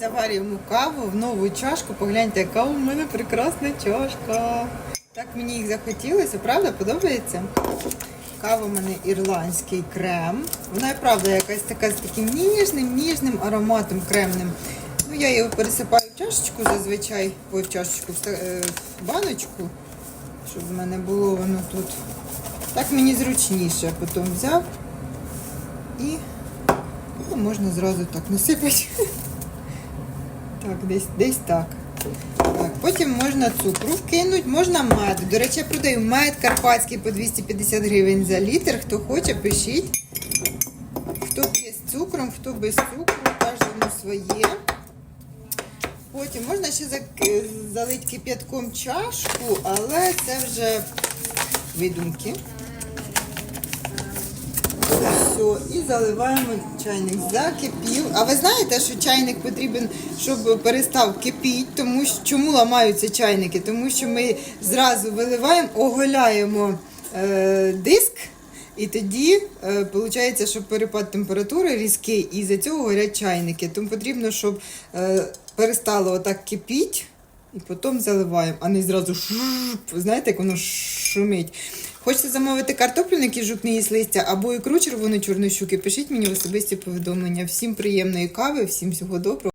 Заварюємо каву в нову чашку. Погляньте, яка у мене прекрасна чашка. Так мені їх захотілося, правда? Подобається? Кава у мене ірландський крем. Вона і правда якась така з таким ніжним, ніжним ароматом кремним. Ну, я його пересипаю в чашечку зазвичай, ой, в чашечку, в, в баночку, щоб в мене було воно тут. Так мені зручніше. Потім взяв і ну, можна зразу так насипати. Так, десь, десь так. так. Потім можна цукру вкинути, можна мед. До речі, я продаю мед карпатський по 250 гривень за літр. Хто хоче, пишіть. Хто п'є з цукром, хто без цукру, кожному своє. Потім можна ще залити кип'ятком чашку, але це вже видумки. Все, і заливаємо чайник. Закипів. А ви знаєте, що чайник потрібен, щоб перестав кипіти, тому що чому ламаються чайники? Тому що ми зразу виливаємо, оголяємо е, диск. І тоді виходить, що перепад температури різкий, і за цього горять чайники. Тому потрібно, щоб е, перестало отак кипіти, і потім заливаємо, а не зразу шуп. Знаєте, як воно шумить. Хочете замовити картоплю жук не їсть листя або ікру червону чорнощуки, пишіть мені в особисті повідомлення. Всім приємної кави, всім всього доброго.